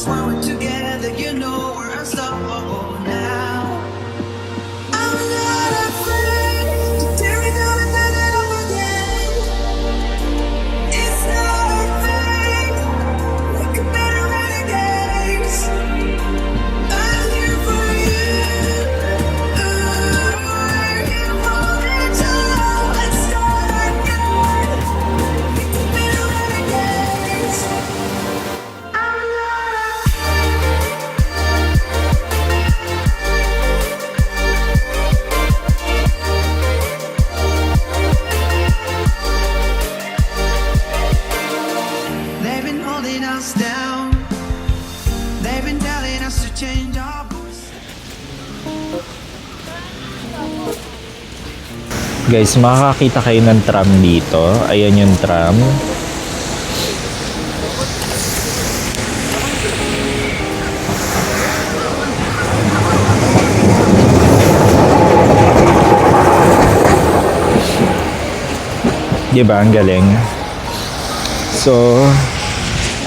slowing to Guys, makakakita kayo ng tram dito. Ayan yung tram. Di ba? Ang galing. So,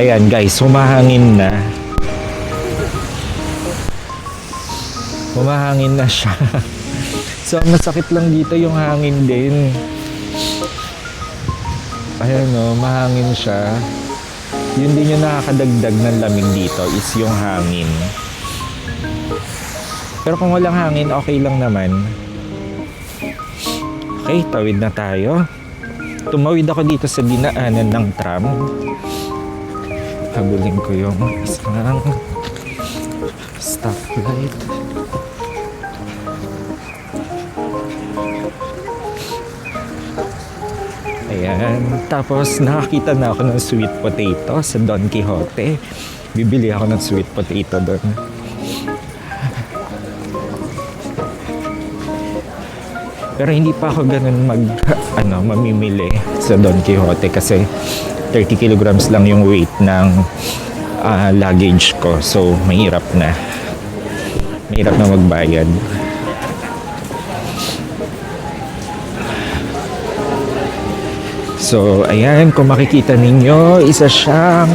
ayan guys, humahangin na. Humahangin na siya. So, ang masakit lang dito yung hangin din. Ayan o, mahangin siya. Yun din yung nakakadagdag ng lamig dito is yung hangin. Pero kung walang hangin, okay lang naman. Okay, tawid na tayo. Tumawid ako dito sa dinaanan ng tram. Habulin ko yung isang stoplight. Ayan. Tapos nakakita na ako ng sweet potato sa Don Quixote. Bibili ako ng sweet potato doon. Pero hindi pa ako ganun mag, ano, mamimili sa Don Quixote kasi 30 kilograms lang yung weight ng ah, luggage ko. So, mahirap na. Mahirap na magbayad. So, ayan, kung makikita ninyo, isa siyang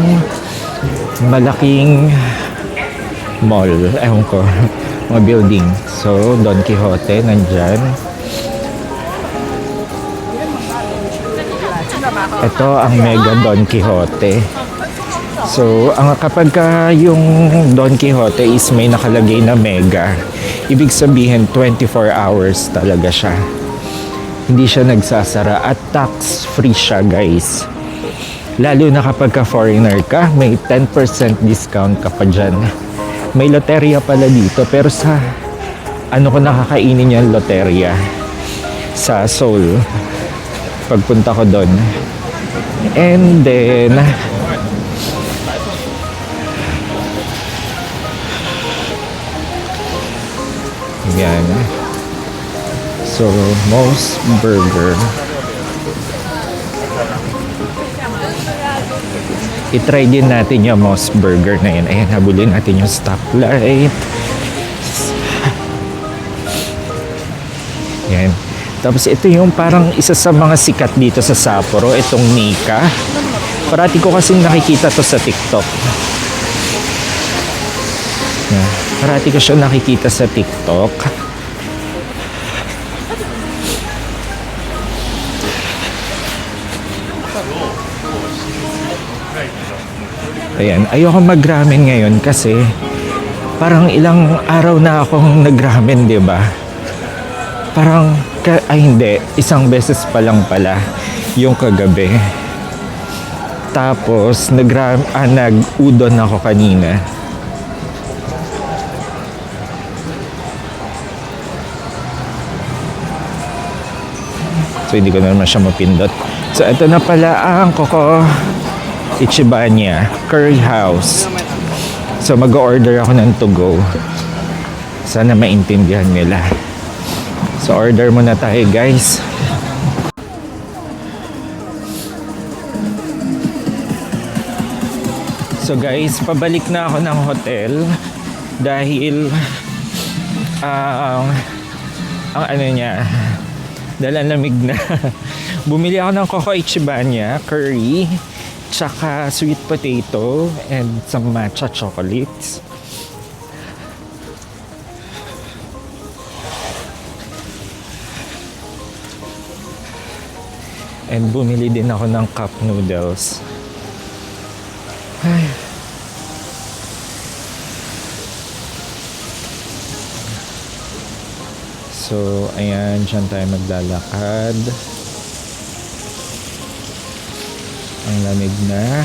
malaking mall. Ewan ko, mga building. So, Don Quixote, nandyan. Ito ang Mega Don Quixote. So, ang kapag ka yung Don Quixote is may nakalagay na mega, ibig sabihin 24 hours talaga siya. Hindi siya nagsasara at tax free siya guys. Lalo na kapag ka foreigner ka, may 10% discount ka pa dyan. May loterya pala dito pero sa ano ko nakakainin yung loterya sa Seoul pagpunta ko doon. And then yan. So, most burger. I-try din natin yung most burger na yun. Ayan, habulin natin yung stoplight. Yan. Tapos ito yung parang isa sa mga sikat dito sa Sapporo, itong Nika. Parati ko kasing nakikita to sa TikTok. Yan. Parati ko siya nakikita sa TikTok. Ayan, ayoko mag-ramen ngayon kasi parang ilang araw na akong nag-ramen, 'di ba? Parang ay hindi, isang beses pa lang pala yung kagabi. Tapos nag ah, nag-udon ako kanina. So hindi ko na naman siya mapindot. So ito na pala ang Coco Ichibanya Curry House. So mag-order ako ng to go. Sana maintindihan nila. So order muna tayo guys. So guys, pabalik na ako ng hotel dahil ang ang ano niya dala lamig na. Bumili ako ng Coco Ichibanya curry tsaka sweet potato and some matcha chocolates. And bumili din ako ng cup noodles. Ay. So, ayan, dyan tayo maglalakad. Ang lamig na.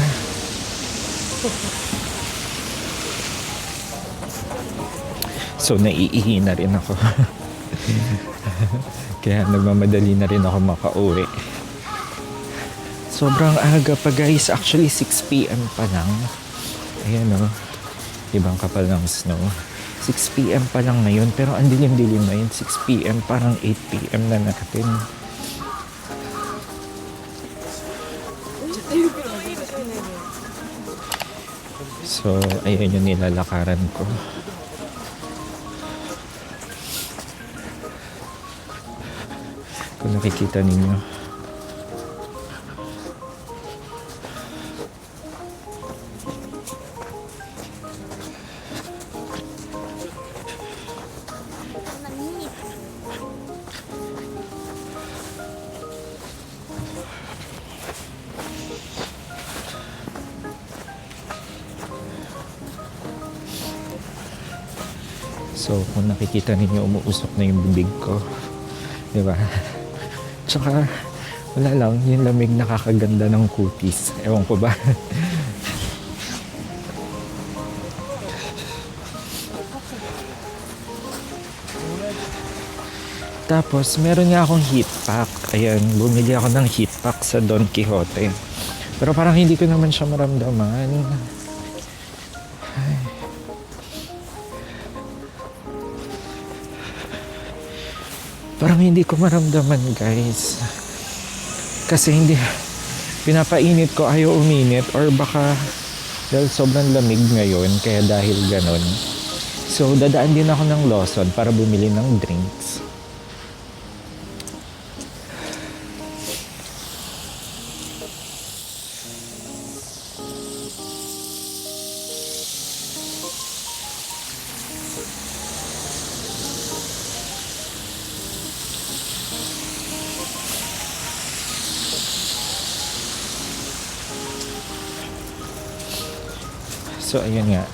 So, naiihi na rin ako. Kaya nagmamadali na rin ako makauwi. Sobrang aga pa guys. Actually, 6pm pa lang. Ayan o. Ibang kapal ng snow. 6pm pa lang ngayon. Pero ang dilim-dilim na yun. 6pm parang 8pm na natin. So, ayan yung nilalakaran ko. Kung nakikita ninyo. So, kung nakikita ninyo, umuusok na yung bibig ko. Di ba? Tsaka, wala lang, yung lamig nakakaganda ng cookies. Ewan ko ba? Tapos, meron nga akong heat pack. Ayan, bumili ako ng heat pack sa Don Quixote. Pero parang hindi ko naman siya maramdaman. Parang hindi ko maramdaman, guys. Kasi hindi, pinapainit ko ayaw uminit or baka dahil sobrang lamig ngayon, kaya dahil ganon. So, dadaan din ako ng Lawson para bumili ng drinks. So, ayun nga.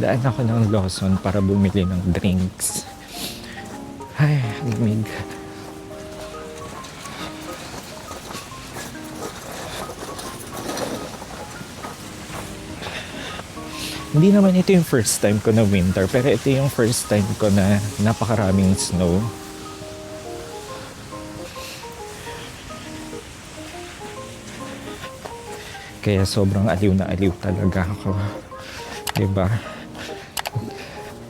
Daan ako ng Lawson para bumili ng drinks. Ay, limig. Hindi naman ito yung first time ko na winter, pero ito yung first time ko na napakaraming snow. Kaya sobrang aliw na aliw talaga ako. 'Di ba?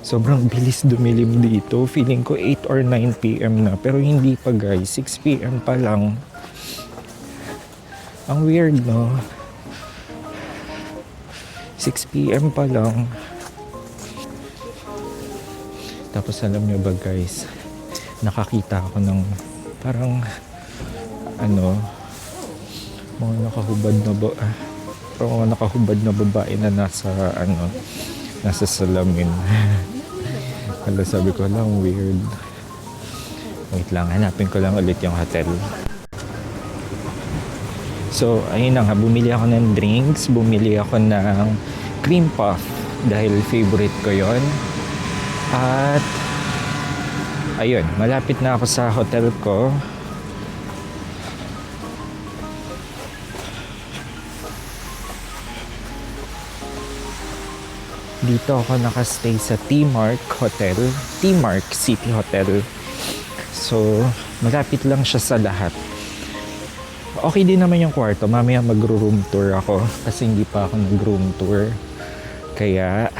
Sobrang bilis dumilim dito. Feeling ko 8 or 9 p.m. na. Pero hindi pa guys. 6 p.m. pa lang. Ang weird no? 6 p.m. pa lang. Tapos alam nyo ba guys, nakakita ako ng parang ano, mga nakahubad na ba parang mga nakahubad na babae na nasa ano nasa salamin. Kala sabi ko lang weird. Wait lang hanapin ko lang ulit yung hotel. So ayun na nga bumili ako ng drinks bumili ako ng cream puff dahil favorite ko yon at ayun malapit na ako sa hotel ko Dito ako nakastay sa T-Mark Hotel, T-Mark City Hotel. So, malapit lang siya sa lahat. Okay din naman yung kwarto. Mamaya mag-room tour ako kasi hindi pa ako nag-room tour. Kaya,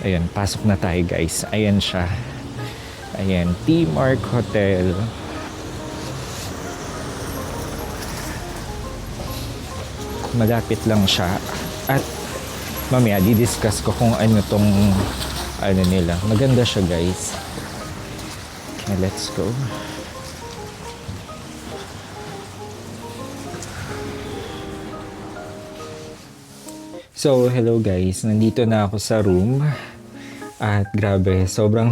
ayan, pasok na tayo guys. Ayan siya. Ayan, T-Mark Hotel. Malapit lang siya. At mamaya ah, di-discuss ko kung ano tong ano nila. Maganda siya guys. Okay, let's go. So, hello guys. Nandito na ako sa room. At grabe, sobrang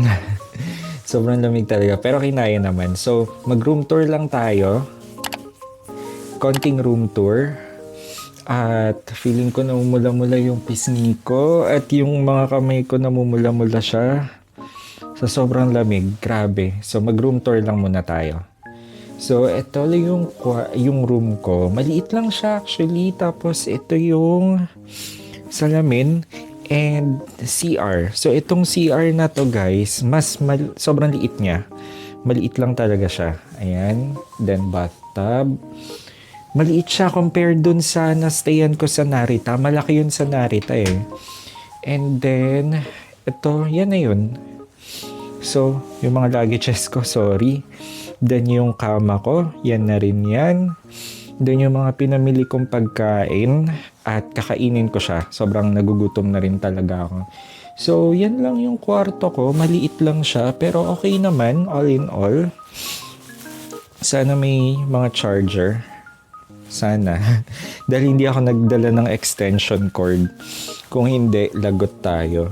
sobrang lamig talaga. Pero kinaya naman. So, mag-room tour lang tayo. Konting room tour. At feeling ko namumula-mula yung pisngi ko. At yung mga kamay ko namumula-mula siya. Sa sobrang lamig. Grabe. So, mag-room tour lang muna tayo. So, ito lang yung, yung room ko. Maliit lang siya actually. Tapos, ito yung salamin and CR. So, itong CR na to guys, mas mal- sobrang liit niya. Maliit lang talaga siya. Ayan. Then, bathtub. Maliit siya compared dun sa nastayan ko sa Narita. Malaki yun sa Narita eh. And then, ito, yan na yun. So, yung mga luggages ko, sorry. Then yung kama ko, yan na rin yan. Then yung mga pinamili kong pagkain at kakainin ko siya. Sobrang nagugutom na rin talaga ako. So, yan lang yung kwarto ko. Maliit lang siya, pero okay naman, all in all. Sana may mga charger. Sana. Dahil hindi ako nagdala ng extension cord. Kung hindi, lagot tayo.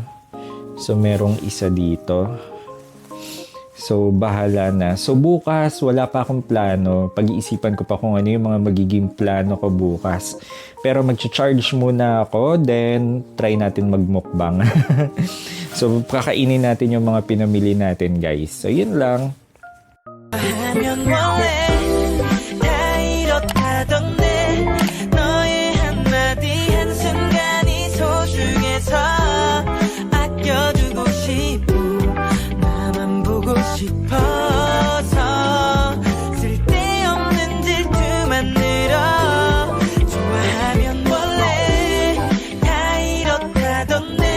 So, merong isa dito. So, bahala na. So, bukas, wala pa akong plano. Pag-iisipan ko pa kung ano yung mga magiging plano ko bukas. Pero mag-charge muna ako, then try natin magmukbang. so, kakainin natin yung mga pinamili natin, guys. So, yun lang. I had your.